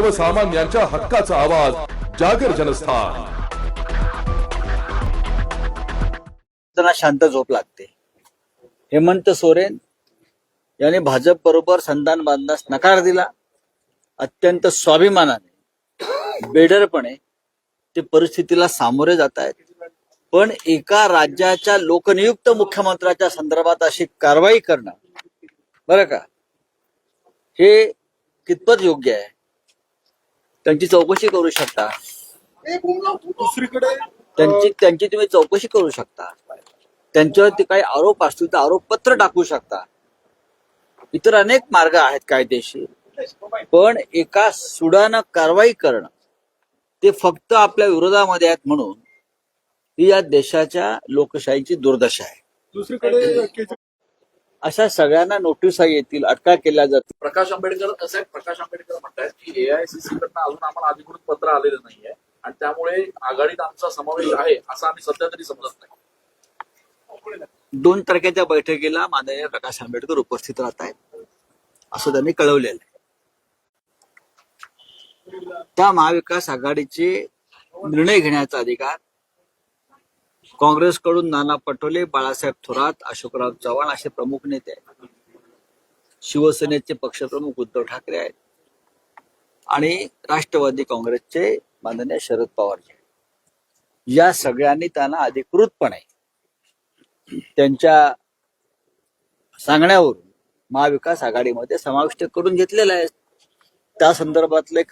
सर्वसामान्यांच्या हक्काचा आवाज जागर जनस्थान. त्यांना शांत झोप लागते. हेमंत सोरेन यांनी भाजप बरोबर संधान बांधण्यास नकार दिला. अत्यंत स्वाभिमानाने बेडरपणे ते परिस्थितीला सामोरे जात आहेत पण एका राज्याच्या लोकनियुक्त मुख्यमंत्र्याच्या संदर्भात अशी कारवाई करणं बरं का? हे कितपत योग्य आहे? त्यांची चौकशी करू शकता. दुसरीकडे. त्यांची त्यांची तुम्ही चौकशी करू शकता. त्यांच्यावरती काही आरोप असतील तर आरोपपत्र टाकू शकता. इतर अनेक मार्ग आहेत कायदेशीर. पण एका सुडानं कारवाई करणं ते फक्त आपल्या विरोधामध्ये आहेत म्हणून ही या देशाच्या लोकशाहीची दुर्दशा आहे. दुसरीकडे अशा सगळ्यांना नोटिसा येतील अटका केल्या जातील. प्रकाश आंबेडकर आहे? प्रकाश आंबेडकर म्हणतात की एआयसीसी कडनं अजून आम्हाला अधिकृत पत्र आलेलं नाहीये आणि त्यामुळे आघाडीत आमचा समावेश आहे असं आम्ही सध्या तरी समजत नाही. दोन तारखेच्या बैठकीला माननीय प्रकाश आंबेडकर उपस्थित राहत आहेत असं त्यांनी कळवलेलं आहे. त्या महाविकास आघाडीचे निर्णय घेण्याचा अधिकार काँग्रेसकडून नाना पटोले बाळासाहेब थोरात अशोकराव चव्हाण असे प्रमुख नेते आहेत. शिवसेनेचे पक्षप्रमुख उद्धव ठाकरे आहेत. आणि राष्ट्रवादी काँग्रेसचे माननीय शरद पवारजी या सगळ्यांनी त्यांना अधिकृतपणे त्यांच्या सांगण्यावरून महाविकास आघाडीमध्ये समाविष्ट करून घेतलेलं आहे. त्या संदर्भातलं एक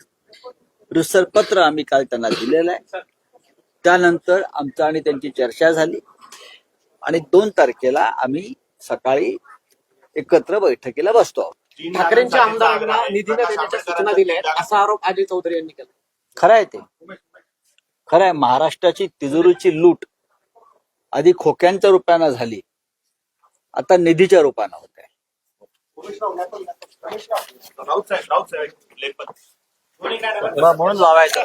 पत्र आम्ही काल त्यांना दिलेलं आहे. त्यानंतर आमचं आणि त्यांची चर्चा झाली. आणि दोन तारखेला आम्ही सकाळी एकत्र बैठकीला बसतो आहोत. ठाकरेंच्या आमदारांना निधी न देण्याच्या सूचना दिल्या आहेत. असा आरोप अजय चौधरी यांनी केला. खरं आहे ते. खरं आहे महाराष्ट्राची तिजोरीची लूट आधी खोक्यांच्या रूपानं झाली. आता निधीच्या रूपानं होत आहे. म्हणून लावायचं.